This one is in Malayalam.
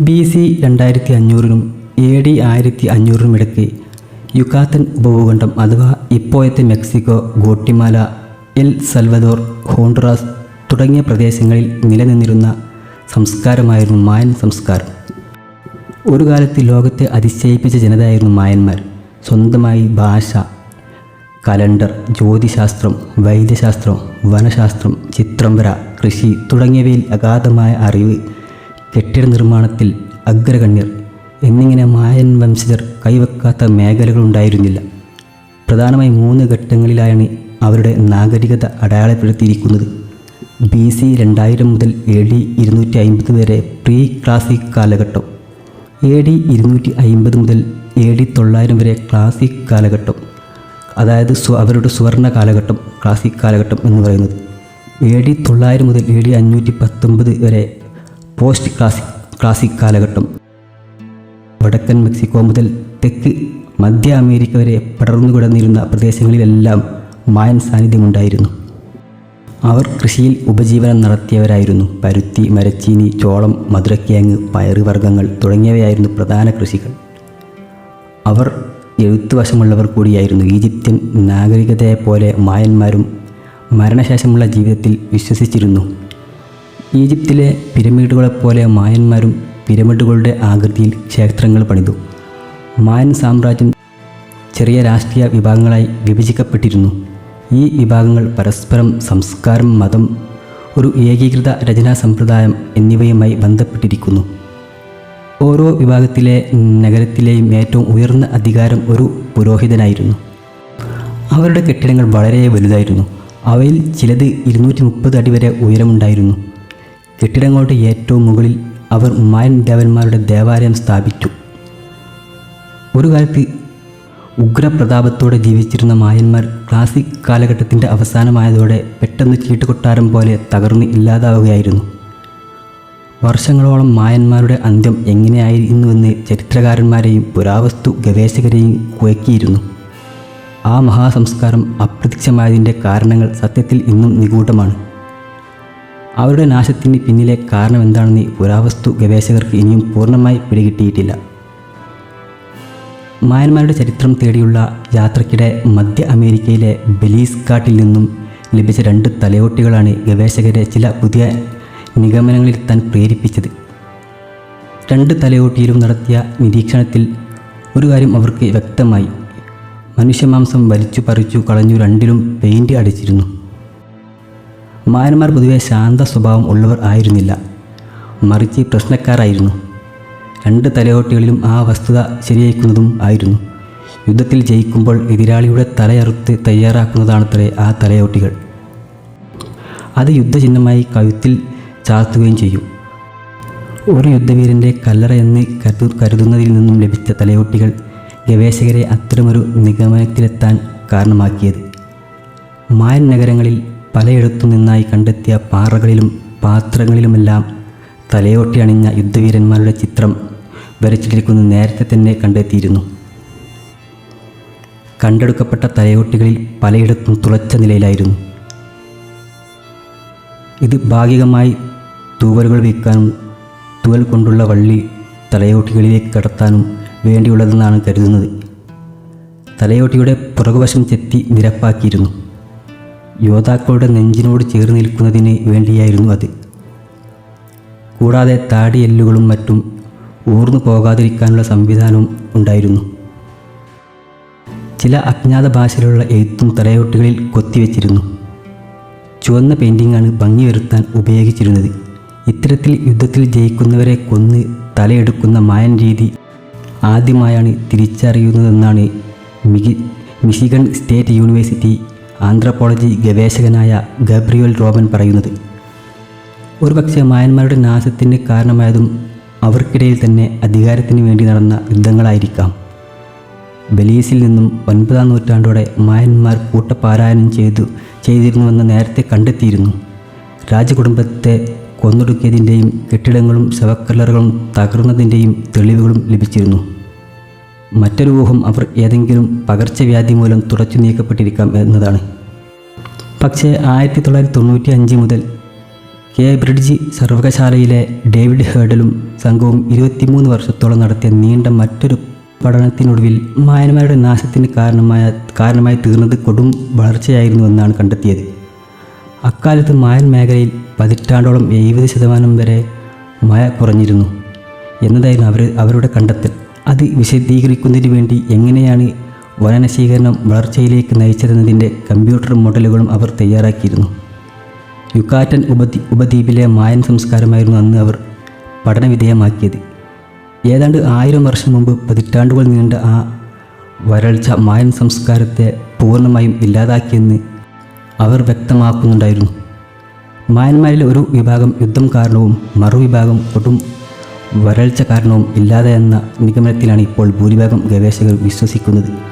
ബി സി രണ്ടായിരത്തി അഞ്ഞൂറിനും എ ഡി ആയിരത്തി അഞ്ഞൂറിനും ഇടയ്ക്ക് യുക്കാത്തൻ ഉപഭൂഖണ്ഡം അഥവാ ഇപ്പോഴത്തെ Mexico Guatemala El Salvador Honduras തുടങ്ങിയ പ്രദേശങ്ങളിൽ നിലനിന്നിരുന്ന സംസ്കാരമായിരുന്നു മായൻ സംസ്കാരം. ഒരു കാലത്ത് ലോകത്തെ അതിശയിപ്പിച്ച ജനതയായിരുന്നു മായന്മാർ. സ്വന്തമായി ഭാഷ കലണ്ടർ ജ്യോതിശാസ്ത്രം വൈദ്യശാസ്ത്രം വനശാസ്ത്രം ചിത്രം വര കൃഷി തുടങ്ങിയവയിൽ അഗാധമായ അറിവ് കെട്ടിട നിർമ്മാണത്തിൽ അഗ്രഗണ്യർ എന്നിങ്ങനെ മായൻ വംശജർ കൈവെക്കാത്ത മേഖലകളുണ്ടായിരുന്നില്ല പ്രധാനമായും മൂന്ന് ഘട്ടങ്ങളിലായാണ് അവരുടെ നാഗരികത അടയാളപ്പെടുത്തിയിരിക്കുന്നത്. ബി സി രണ്ടായിരം മുതൽ എ ഡി ഇരുന്നൂറ്റി അമ്പത് വരെ പ്രീ ക്ലാസിക് കാലഘട്ടം. എ ഡി ഇരുന്നൂറ്റി അമ്പത് മുതൽ എ ഡി തൊള്ളായിരം വരെ ക്ലാസിക് കാലഘട്ടം. അതായത് സ്വ അവരുടെ സുവർണ കാലഘട്ടം ക്ലാസിക് കാലഘട്ടം എന്ന് പറയുന്നത്. എ ഡി തൊള്ളായിരം മുതൽ എ ഡി അഞ്ഞൂറ്റി പത്തൊമ്പത് വരെ പോസ്റ്റ് ക്ലാസിക് ക്ലാസിക് കാലഘട്ടം. വടക്കൻ മെക്സിക്കോ മുതൽ തെക്ക് മധ്യ അമേരിക്ക വരെ പടർന്നു കിടന്നിരുന്ന പ്രദേശങ്ങളിലെല്ലാം മായൻ സാന്നിധ്യമുണ്ടായിരുന്നു. അവർ കൃഷിയിൽ ഉപജീവനം നടത്തിയവരായിരുന്നു. പരുത്തി മരച്ചീനി ചോളം മധുരക്കിഴങ്ങ് പയറുവർഗങ്ങൾ തുടങ്ങിയവയായിരുന്നു പ്രധാന കൃഷികൾ. അവർ എഴുത്തുവശമുള്ളവർ കൂടിയായിരുന്നു. ഈജിപ്ത്യൻ നാഗരികതയെപ്പോലെ മായന്മാരും മരണശേഷമുള്ള ജീവിതത്തിൽ വിശ്വസിച്ചിരുന്നു. ഈജിപ്തിലെ പിരമിഡുകളെപ്പോലെ മായന്മാരും പിരമിഡുകളുടെ ആകൃതിയിൽ ക്ഷേത്രങ്ങൾ പണിതു. മായൻ സാമ്രാജ്യം ചെറിയ രാഷ്ട്രീയ വിഭാഗങ്ങളായി വിഭജിക്കപ്പെട്ടിരുന്നു. ഈ വിഭാഗങ്ങൾ പരസ്പരം സംസ്കാരം മതം ഒരു ഏകീകൃത രചനാ സമ്പ്രദായം എന്നിവയുമായി ബന്ധപ്പെട്ടിരിക്കുന്നു. ഓരോ വിഭാഗത്തിലെ നഗരത്തിലെയും ഏറ്റവും ഉയർന്ന അധികാരം ഒരു പുരോഹിതനായിരുന്നു. അവരുടെ കെട്ടിടങ്ങൾ വളരെ വലുതായിരുന്നു. അവയിൽ ചിലത് ഇരുന്നൂറ്റി മുപ്പത് അടി വരെ ഉയരമുണ്ടായിരുന്നു. കെട്ടിടങ്ങളുടെ ഏറ്റവും മുകളിൽ അവർ മായൻ ദേവന്മാരുടെ ദേവാലയം സ്ഥാപിച്ചു. ഒരു കാലത്ത് ഉഗ്രപ്രതാപത്തോടെ ജീവിച്ചിരുന്ന മായന്മാർ ക്ലാസിക് കാലഘട്ടത്തിന്റെ അവസാനമായതോടെ പെട്ടെന്ന് ചീട്ടുകൊട്ടാരം പോലെ തകർന്ന് ഇല്ലാതാവുകയായിരുന്നു. വർഷങ്ങളോളം മായന്മാരുടെ അന്ത്യം എങ്ങനെയായിരുന്നുവെന്ന് ചരിത്രകാരന്മാരെയും പുരാവസ്തു ഗവേഷകരെയും കുഴക്കിയിരുന്നു. ആ മഹാസംസ്കാരം അപ്രത്യക്ഷമായതിന്റെ കാരണങ്ങൾ സത്യത്തിൽ ഇന്നും നിഗൂഢമാണ്. അവരുടെ നാശത്തിന് പിന്നിലെ കാരണം എന്താണെന്ന് പുരാവസ്തു ഗവേഷകർക്ക് ഇനിയും പൂർണമായി പിടികിട്ടിയിട്ടില്ല. മായന്മാരുടെ ചരിത്രം തേടിയുള്ള യാത്രക്കിടെ മധ്യ അമേരിക്കയിലെ ബലീസ് കാട്ടിൽ നിന്നും ലഭിച്ച രണ്ട് തലയോട്ടികളാണ് ഗവേഷകരെ ചില പുതിയ നിഗമനങ്ങളിൽ താൻ പ്രേരിപ്പിച്ചത്. രണ്ട് തലയോട്ടിയിലും നടത്തിയ നിരീക്ഷണത്തിൽ ഒരു കാര്യം അവർക്ക് വ്യക്തമായി. മനുഷ്യമാംസം വലിച്ചു പറിച്ചു കളഞ്ഞു രണ്ടിലും പെയിന്റ് അടിച്ചിരുന്നു. മായന്മാർ പൊതുവെ ശാന്ത സ്വഭാവം ഉള്ളവർ ആയിരുന്നില്ല. മറിച്ച് പ്രശ്നക്കാരായിരുന്നു. രണ്ട് തലയോട്ടികളിലും ആ വസ്തുത ശരിയാക്കുന്നതും ആയിരുന്നു. യുദ്ധത്തിൽ ജയിക്കുമ്പോൾ എതിരാളിയുടെ തലയറുത്ത് തയ്യാറാക്കുന്നതാണത്രേ ആ തലയോട്ടികൾ. അത് യുദ്ധചിഹ്നമായി കഴുത്തിൽ ചാർത്തുകയും ചെയ്യും. ഒരു യുദ്ധവീരന്റെ കല്ലറ എന്ന് കരുതു കരുതുന്നതിൽ നിന്നും ലഭിച്ച തലയോട്ടികൾ ഗവേഷകരെ അത്തരമൊരു നിഗമനത്തിലെത്താൻ കാരണമാക്കിയത്. മായൻ നഗരങ്ങളിൽ പലയിടത്തു നിന്നായി കണ്ടെത്തിയ പാറകളിലും പാത്രങ്ങളിലുമെല്ലാം തലയോട്ടി അണിഞ്ഞ യുദ്ധവീരന്മാരുടെ ചിത്രം വരച്ചിട്ടിരിക്കുന്നത് നേരത്തെ തന്നെ കണ്ടെത്തിയിരുന്നു. കണ്ടെടുക്കപ്പെട്ട തലയോട്ടികളിൽ പലയിടത്തും തുളച്ച നിലയിലായിരുന്നു. ഇത് ഭാഗികമായി തൂവലുകൾ വയ്ക്കാനും തൂവൽ കൊണ്ടുള്ള വള്ളി തലയോട്ടികളിലേക്ക് കടത്താനും വേണ്ടിയുള്ളതെന്നാണ് കരുതുന്നത്. തലയോട്ടിയുടെ പുറകുവശം ചെത്തി നിരപ്പാക്കിയിരുന്നു. യോദ്ധാക്കളുടെ നെഞ്ചിനോട് ചേർന്ന് നിൽക്കുന്നതിന് വേണ്ടിയായിരുന്നു അത്. കൂടാതെ താടിയെല്ലുകളും മറ്റും ഊർന്നു പോകാതിരിക്കാനുള്ള സംവിധാനവും ഉണ്ടായിരുന്നു. ചില അജ്ഞാത ഭാഷയിലുള്ള എഴുത്തും തലയോട്ടുകളിൽ കൊത്തിവെച്ചിരുന്നു. ചുവന്ന പെയിന്റിങ്ങാണ് ഭംഗി വരുത്താൻ ഉപയോഗിച്ചിരുന്നത്. ഇത്തരത്തിൽ യുദ്ധത്തിൽ ജയിക്കുന്നവരെ കൊന്ന് തലയെടുക്കുന്ന മായൻ രീതി ആദ്യമായാണ് തിരിച്ചറിയുന്നതെന്നാണ് മിഗി മിഷിഗൺ സ്റ്റേറ്റ് യൂണിവേഴ്സിറ്റി ആന്ത്രപ്പോളജി ഗവേഷകനായ ഗബ്രിയോൽ റോബൻ പറയുന്നത് ഒരുപക്ഷെ മായന്മാരുടെ നാശത്തിന് കാരണമായതും അവർക്കിടയിൽ തന്നെ അധികാരത്തിന് വേണ്ടി നടന്ന യുദ്ധങ്ങളായിരിക്കാം. ബലീസിൽ നിന്നും ഒൻപതാം നൂറ്റാണ്ടോടെ മായന്മാർ കൂട്ടപാരായണം ചെയ്തു ചെയ്തിരുന്നുവെന്ന് നേരത്തെ കണ്ടെത്തിയിരുന്നു. രാജകുടുംബത്തെ കൊന്നൊടുക്കിയതിന്റെയും കെട്ടിടങ്ങളും ശവക്കല്ലറുകളും തകർന്നതിന്റെയും തെളിവുകളും ലഭിച്ചിരുന്നു. മറ്റൊരു ഊഹം അവർ ഏതെങ്കിലും പകർച്ചവ്യാധി മൂലം തുടച്ചു നീക്കപ്പെട്ടിരിക്കാം എന്നതാണ്. പക്ഷേ ആയിരത്തി തൊള്ളായിരത്തി തൊണ്ണൂറ്റി അഞ്ച് മുതൽ കേബ്രിഡ്ജ് സർവകലാശാലയിലെ ഡേവിഡ് ഹേർഡലും സംഘവും ഇരുപത്തിമൂന്ന് വർഷത്തോളം നടത്തിയ നീണ്ട മറ്റൊരു പഠനത്തിനൊടുവിൽ മായന്മാരുടെ നാശത്തിന് കാരണമായ കാരണമായി തീർന്നത് കൊടും വളർച്ചയായിരുന്നുവെന്നാണ് കണ്ടെത്തിയത്. അക്കാലത്ത് മായൻ മേഖലയിൽ പതിറ്റാണ്ടോളം എഴുപത് ശതമാനം വരെ മഴ കുറഞ്ഞിരുന്നു. എന്നതായിരുന്നു അവർ അവരുടെ കണ്ടെത്തൽ. അത് വിശദീകരിക്കുന്നതിന് വേണ്ടി എങ്ങനെയാണ് വനനശീകരണം വളർച്ചയിലേക്ക് നയിച്ചതെന്നതിന്റെ കമ്പ്യൂട്ടർ മോഡലുകളും അവർ തയ്യാറാക്കിയിരുന്നു. യുക്കാറ്റൻ ഉപദ്വീ ഉപദ്വീപിലെ മായൻ സംസ്കാരമായിരുന്നു അന്ന് അവർ പഠനവിധേയമാക്കിയത്. ഏതാണ്ട് ആയിരം വർഷം മുമ്പ് പതിറ്റാണ്ടുകൾ നീണ്ട ആ വരൾച്ച മായൻ സംസ്കാരത്തെ പൂർണമായും ഇല്ലാതാക്കിയെന്ന് അവർ വ്യക്തമാക്കുന്നുണ്ടായിരുന്നു. മായന്മാരിലെ ഒരു വിഭാഗം യുദ്ധം കാരണവും മറുവിഭാഗം കൊടും വരൾച്ച കാരണവും ഇല്ലാതെ എന്ന നിഗമനത്തിലാണ് ഇപ്പോൾ ഭൂരിഭാഗം ഗവേഷകർ വിശ്വസിക്കുന്നത്.